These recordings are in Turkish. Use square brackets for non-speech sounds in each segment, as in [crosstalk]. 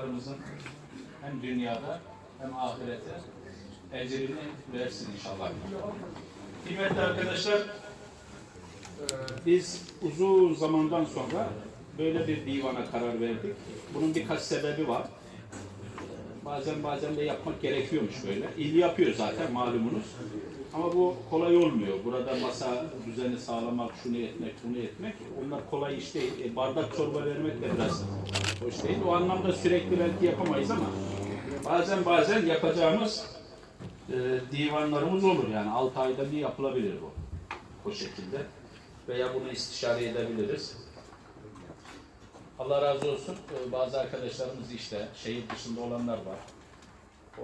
Çocuklarımızın hem dünyada hem ahirette ecrini versin inşallah. Kıymetli arkadaşlar, e, biz uzun zamandan sonra böyle bir divana karar verdik. Bunun birkaç sebebi var. Bazen bazen de yapmak gerekiyormuş böyle. İl yapıyor zaten malumunuz. Ama bu kolay olmuyor. Burada masa düzeni sağlamak, şunu etmek, bunu etmek. Onlar kolay iş değil. E, bardak çorba vermek de biraz hoş değil. O anlamda sürekli belki yapamayız ama bazen bazen yapacağımız e, divanlarımız olur. Yani 6 ayda bir yapılabilir bu. O şekilde. Veya bunu istişare edebiliriz. Allah razı olsun. Ee, Bazı arkadaşlarımız işte şehir dışında olanlar var.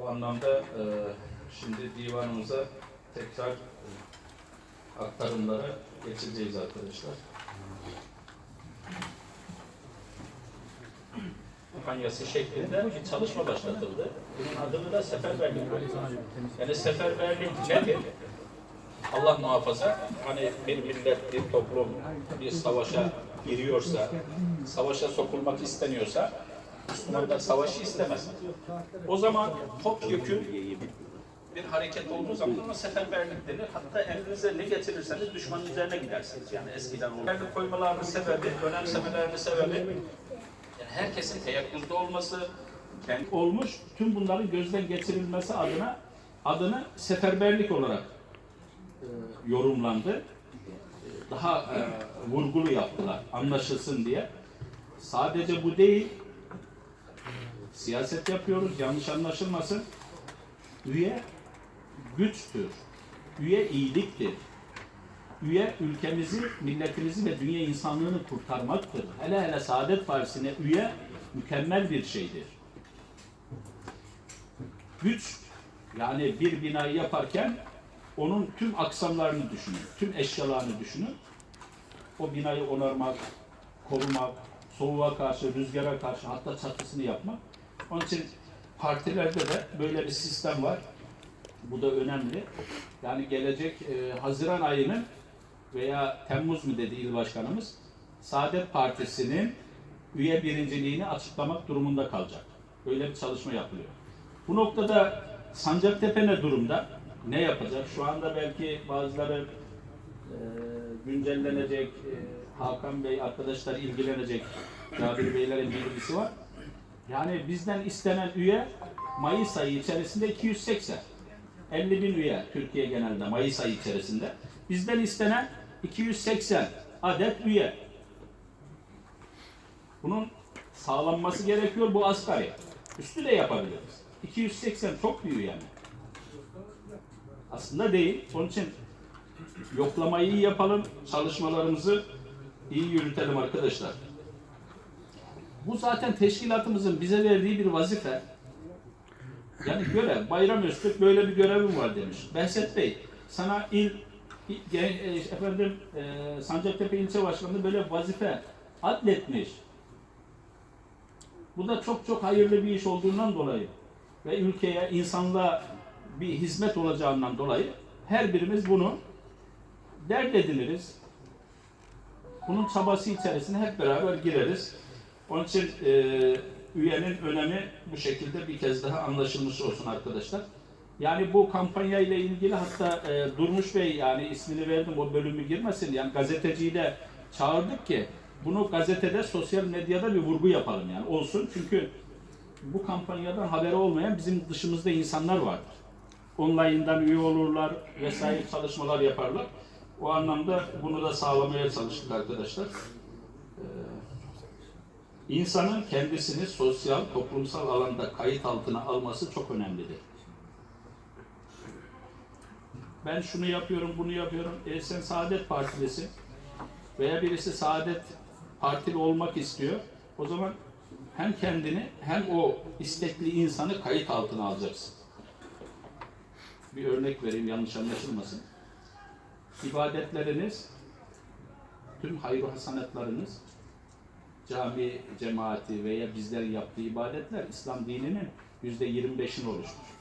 O anlamda e, şimdi divanımıza tekrar e, aktarımları geçireceğiz arkadaşlar. kampanyası şeklinde bir çalışma başlatıldı. Bunun adını da seferberlik koyduk. Yani seferberlik nedir? Allah muhafaza hani bir millet, bir toplum bir savaşa giriyorsa, savaşa sokulmak isteniyorsa Müslümanlar savaşı istemez. O zaman topyekun bir hareket olduğu zaman ona seferberlik denir. Hatta elinize ne getirirseniz düşmanın üzerine gidersiniz. Yani eskiden olur. Koymalarının sebebi, önemsemelerinin sebebi yani herkesin teyakkuzda olması, kendi olmuş, tüm bunların gözden geçirilmesi adına adını seferberlik olarak e, yorumlandı. Daha e, vurgulu yaptılar, anlaşılsın diye. Sadece bu değil, siyaset yapıyoruz, yanlış anlaşılmasın. Üye güçtür, üye iyiliktir. Üye ülkemizi, milletimizi ve dünya insanlığını kurtarmaktır. Hele hele Saadet Partisi'ne üye mükemmel bir şeydir. Güç, yani bir binayı yaparken onun tüm aksamlarını düşünün, tüm eşyalarını düşünün. O binayı onarmak, korumak, soğuğa karşı, rüzgara karşı hatta çatısını yapmak. Onun için partilerde de böyle bir sistem var. Bu da önemli. Yani gelecek e, Haziran ayının veya Temmuz mu dedi il başkanımız, Saadet Partisi'nin üye birinciliğini açıklamak durumunda kalacak. Böyle bir çalışma yapılıyor. Bu noktada Sancaktepe ne durumda? Ne yapacak? Şu anda belki bazıları e, güncellenecek, e, Hakan Bey arkadaşlar ilgilenecek, Cabir Beylerin bilgisi var. Yani bizden istenen üye Mayıs ayı içerisinde 280. 50 bin üye Türkiye genelinde Mayıs ayı içerisinde. Bizden istenen 280 adet üye. Bunun sağlanması gerekiyor bu asgari. Üstü de yapabiliriz. 280 çok büyük yani. Aslında değil. Onun için yoklamayı iyi yapalım, çalışmalarımızı iyi yürütelim arkadaşlar. Bu zaten teşkilatımızın bize verdiği bir vazife. Yani görev, Bayram Öztürk böyle bir görevim var demiş. Behzat Bey, sana il, e, efendim e, Sancaktepe ilçe başkanlığı böyle vazife adletmiş. Bu da çok çok hayırlı bir iş olduğundan dolayı ve ülkeye, insanlığa bir hizmet olacağından dolayı her birimiz bunu dert ediniriz. Bunun çabası içerisine hep beraber gireriz. Onun için e, üyenin önemi bu şekilde bir kez daha anlaşılmış olsun arkadaşlar. Yani bu kampanya ile ilgili hatta e, Durmuş Bey yani ismini verdim o bölümü girmesin. Yani gazeteciyi de çağırdık ki bunu gazetede sosyal medyada bir vurgu yapalım yani olsun. Çünkü bu kampanyadan haberi olmayan bizim dışımızda insanlar vardır. Online'dan üye olurlar vesaire çalışmalar yaparlar. O anlamda bunu da sağlamaya çalıştık arkadaşlar. İnsanın kendisini sosyal, toplumsal alanda kayıt altına alması çok önemlidir. Ben şunu yapıyorum, bunu yapıyorum. E sen Saadet Partilisin veya birisi Saadet Partili olmak istiyor. O zaman hem kendini hem o istekli insanı kayıt altına alacaksın. Bir örnek vereyim yanlış anlaşılmasın. İbadetleriniz, tüm hayır hasanetlarınız, cami cemaati veya bizlerin yaptığı ibadetler İslam dininin yüzde 25'ini oluşturur.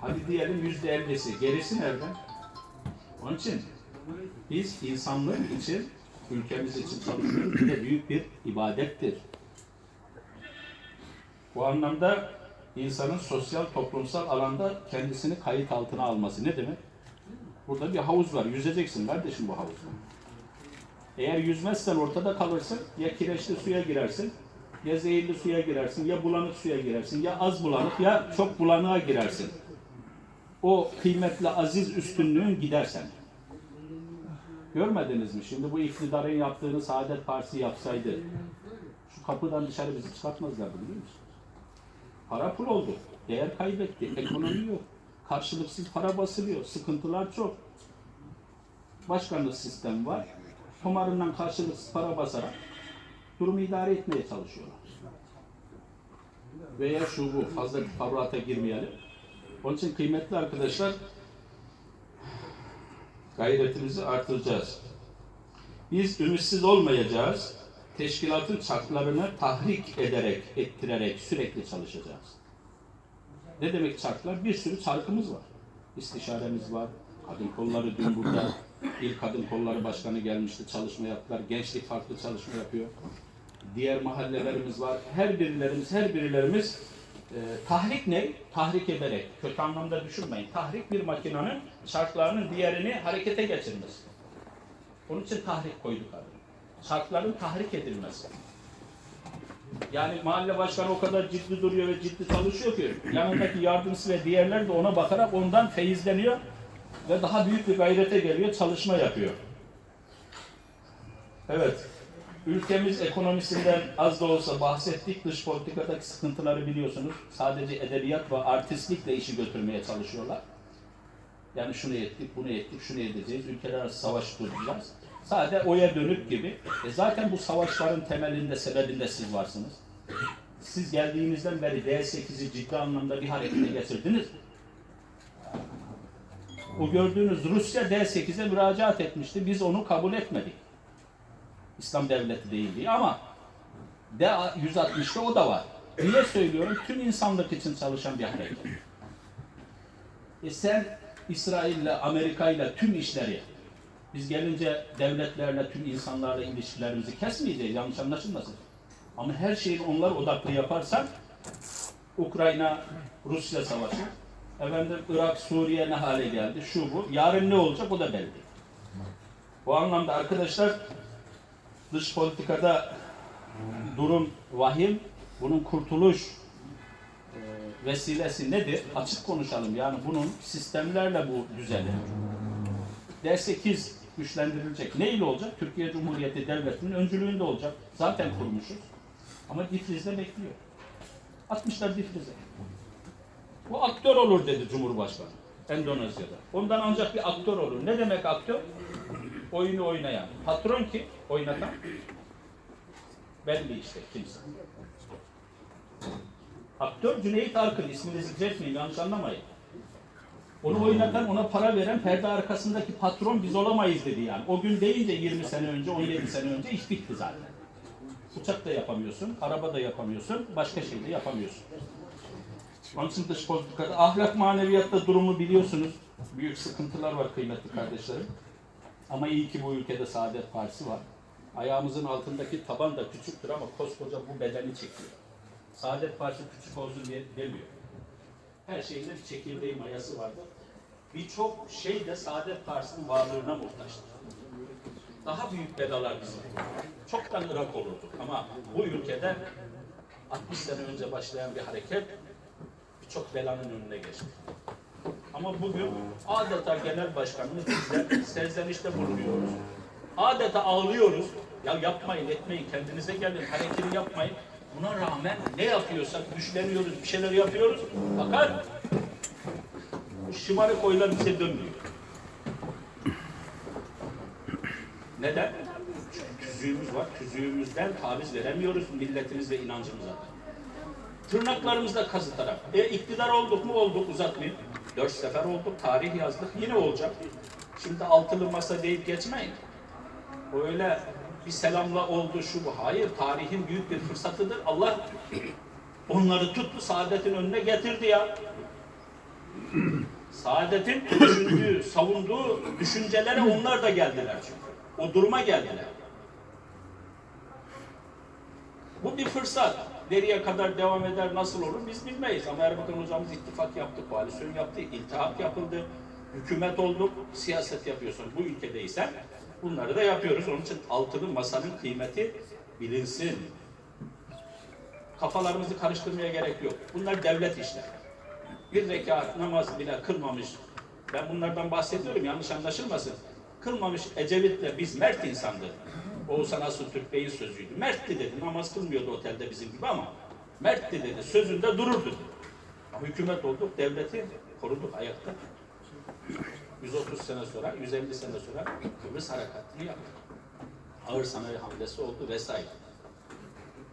Hadi diyelim yüzde 50'si. Gerisi nerede? Onun için biz insanlık için ülkemiz için çalışıyoruz. Büyük bir ibadettir. Bu anlamda insanın sosyal, toplumsal alanda kendisini kayıt altına alması ne demek? Burada bir havuz var. Yüzeceksin kardeşim bu havuzda. Eğer yüzmezsen ortada kalırsın. Ya kireçli suya girersin, ya zehirli suya girersin, ya bulanık suya girersin, ya az bulanık, ya çok bulanığa girersin. O kıymetli aziz üstünlüğün gidersen. Görmediniz mi? Şimdi bu iktidarın yaptığını Saadet Partisi yapsaydı şu kapıdan dışarı bizi çıkartmazlardı biliyor musunuz? Para pul oldu. Değer kaybetti. Ekonomi yok. Karşılıksız para basılıyor. Sıkıntılar çok. Başkanlık sistem var. Kumarından karşılıksız para basarak durumu idare etmeye çalışıyorlar. Veya şu bu fazla teferruata girmeyelim. Onun için kıymetli arkadaşlar gayretimizi artıracağız. Biz ümitsiz olmayacağız. Teşkilatın çarklarını tahrik ederek, ettirerek sürekli çalışacağız. Ne demek çarklar? Bir sürü çarkımız var. İstişaremiz var. Kadın kolları dün burada İl Kadın Kolları Başkanı gelmişti, çalışma yaptılar. Gençlik farklı çalışma yapıyor. Diğer mahallelerimiz var. Her birilerimiz, her birilerimiz e, tahrik ne? Tahrik ederek. Kötü anlamda düşünmeyin. Tahrik bir makinenin çarklarının diğerini harekete geçirmesi. Onun için tahrik koyduk adı. Çarkların tahrik edilmesi. Yani mahalle başkanı o kadar ciddi duruyor ve ciddi çalışıyor ki yanındaki yardımcısı ve diğerler de ona bakarak ondan feyizleniyor ve daha büyük bir gayrete geliyor, çalışma yapıyor. Evet, ülkemiz ekonomisinden az da olsa bahsettik. Dış politikadaki sıkıntıları biliyorsunuz. Sadece edebiyat ve artistlikle işi götürmeye çalışıyorlar. Yani şunu ettik, bunu ettik, şunu edeceğiz. Ülkeler arası savaş durduracağız. Sadece oya dönük gibi. E zaten bu savaşların temelinde, sebebinde siz varsınız. Siz geldiğinizden beri D8'i ciddi anlamda bir harekete getirdiniz mi? O gördüğünüz Rusya D8'e müracaat etmişti. Biz onu kabul etmedik. İslam devleti değil diye ama D160'da o da var. Niye söylüyorum? Tüm insanlık için çalışan bir hareket. E sen İsrail'le, Amerika'yla tüm işleri biz gelince devletlerle, tüm insanlarla ilişkilerimizi kesmeyeceğiz. Yanlış anlaşılmasın. Ama her şeyi onlar odaklı yaparsak Ukrayna, Rusya savaşı, efendim Irak, Suriye ne hale geldi, şu bu. Yarın ne olacak o da belli. Bu anlamda arkadaşlar dış politikada durum vahim. Bunun kurtuluş e, vesilesi nedir? Açık konuşalım. Yani bunun sistemlerle bu düzelir. D8 güçlendirilecek. Ne ile olacak? Türkiye Cumhuriyeti Devleti'nin öncülüğünde olacak. Zaten kurmuşuz. Ama difrizde bekliyor. Atmışlar difrize. Bu aktör olur dedi Cumhurbaşkanı Endonezya'da. Ondan ancak bir aktör olur. Ne demek aktör? Oyunu oynayan. Patron ki oynatan belli işte kimse. Aktör Cüneyt Arkın ismini zikretmeyin yanlış anlamayın. Onu oynatan, ona para veren perde arkasındaki patron biz olamayız dedi yani. O gün deyince 20 sene önce, 17 sene önce iş bitti zaten. Uçak da yapamıyorsun, araba da yapamıyorsun, başka şey de yapamıyorsun. Onun için dış politikada ahlak maneviyatta durumu biliyorsunuz. Büyük sıkıntılar var kıymetli kardeşlerim. Ama iyi ki bu ülkede Saadet Partisi var. Ayağımızın altındaki taban da küçüktür ama koskoca bu bedeni çekiyor. Saadet Partisi küçük olsun diye demiyor. Her şeyinde bir çekirdeği mayası vardır. Birçok şey de Saadet Partisi'nin varlığına muhtaçtır. Daha büyük bedalar bizim. Çoktan Irak olurdu ama bu ülkede 60 sene önce başlayan bir hareket birçok belanın önüne geçti. Ama bugün adeta genel başkanımız bizler serzenişte bulunuyoruz. Adeta ağlıyoruz. Ya yapmayın, etmeyin, kendinize gelin, hareketi yapmayın. Buna rağmen ne yapıyorsak güçleniyoruz, bir şeyler yapıyoruz. Fakat bu şımarık oylar bize dönmüyor. Neden? Çünkü tüzüğümüz var. Tüzüğümüzden taviz veremiyoruz milletimiz ve inancımıza. Tırnaklarımızda kazıtarak. E iktidar olduk mu olduk uzatmayın. Dört sefer olduk, tarih yazdık, yine olacak. Şimdi altılı masa deyip geçmeyin. Öyle bir selamla oldu şu bu. Hayır, tarihin büyük bir fırsatıdır. Allah onları tuttu, saadetin önüne getirdi ya. Saadetin düşündüğü, savunduğu düşüncelere onlar da geldiler çünkü. O duruma geldiler. Bu bir fırsat. Nereye kadar devam eder, nasıl olur biz bilmeyiz. Ama Erbakan hocamız ittifak yaptı, koalisyon yaptı, iltihap yapıldı, hükümet olduk, siyaset yapıyorsun. Bu ülkedeysen bunları da yapıyoruz. Onun için altının masanın kıymeti bilinsin. Kafalarımızı karıştırmaya gerek yok. Bunlar devlet işleri. Bir rekat namaz bile kılmamış. Ben bunlardan bahsediyorum yanlış anlaşılmasın. Kılmamış Ecevit'le biz mert insandı. Oğuzhan Asıl Türk Bey'in sözüydü. Mert'ti dedi. Namaz kılmıyordu otelde bizim gibi ama mert'ti dedi. Sözünde dururdu. dedi. Hükümet olduk, devleti koruduk ayakta. 130 sene sonra, 150 sene sonra Kıbrıs harekatını yaptık. Ağır sanayi hamlesi oldu vesaire.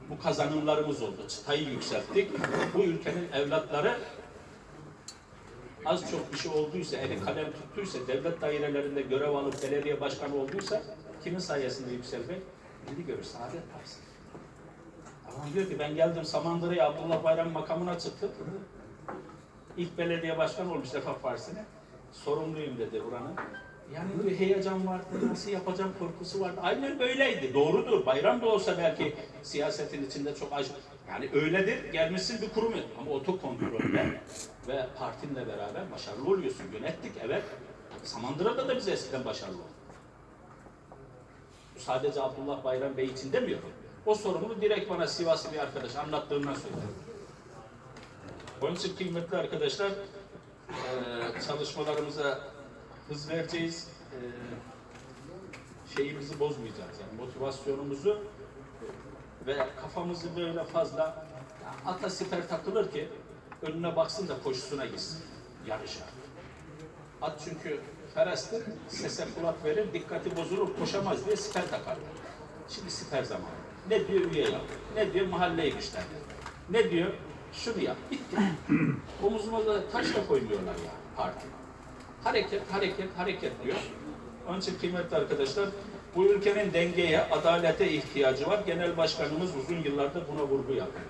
Bu kazanımlarımız oldu. Çıtayı yükselttik. Bu ülkenin evlatları az çok bir şey olduysa, eli kalem tuttuysa, devlet dairelerinde görev alıp belediye başkanı olduysa kimin sayesinde yükselmek? Milli görüş, Saadet Partisi. Adam diyor ki ben geldim Samandıra'ya Abdullah Bayram makamına çıktım. İlk belediye başkanı olmuş Refah Partisi'ne. Sorumluyum dedi buranın. Yani bir heyecan vardı, nasıl yapacağım korkusu vardı. Aynen böyleydi, doğrudur. Bayram da olsa belki siyasetin içinde çok acı. Yani öyledir, gelmişsin bir kurum ama otokontrolle ve partinle beraber başarılı oluyorsun. Yönettik evet. Samandıra'da da biz eskiden başarılı olduk. Sadece Abdullah Bayram Bey için demiyorum. O sorumlu direkt bana Sivaslı bir arkadaş anlattığından söylüyorum. Onun için kıymetli arkadaşlar, çalışmalarımıza hız vereceğiz. Şeyimizi bozmayacağız. Yani motivasyonumuzu ve kafamızı böyle fazla ata siper takılır ki önüne baksın da koşusuna gitsin yarışa. At çünkü ferastir, sese kulak verir, dikkati bozulur, koşamaz diye siper takarlar. Şimdi siper zamanı. Ne diyor üye yap, ne diyor mahalleyi güçlendir, ne diyor şunu yap, bitti. [clears throat] Omuzuma da taş da koymuyorlar ya parti. Hareket, hareket, hareket diyor. Onun için kıymetli arkadaşlar, bu ülkenin dengeye, adalete ihtiyacı var. Genel başkanımız uzun yıllardır buna vurgu yapıyor.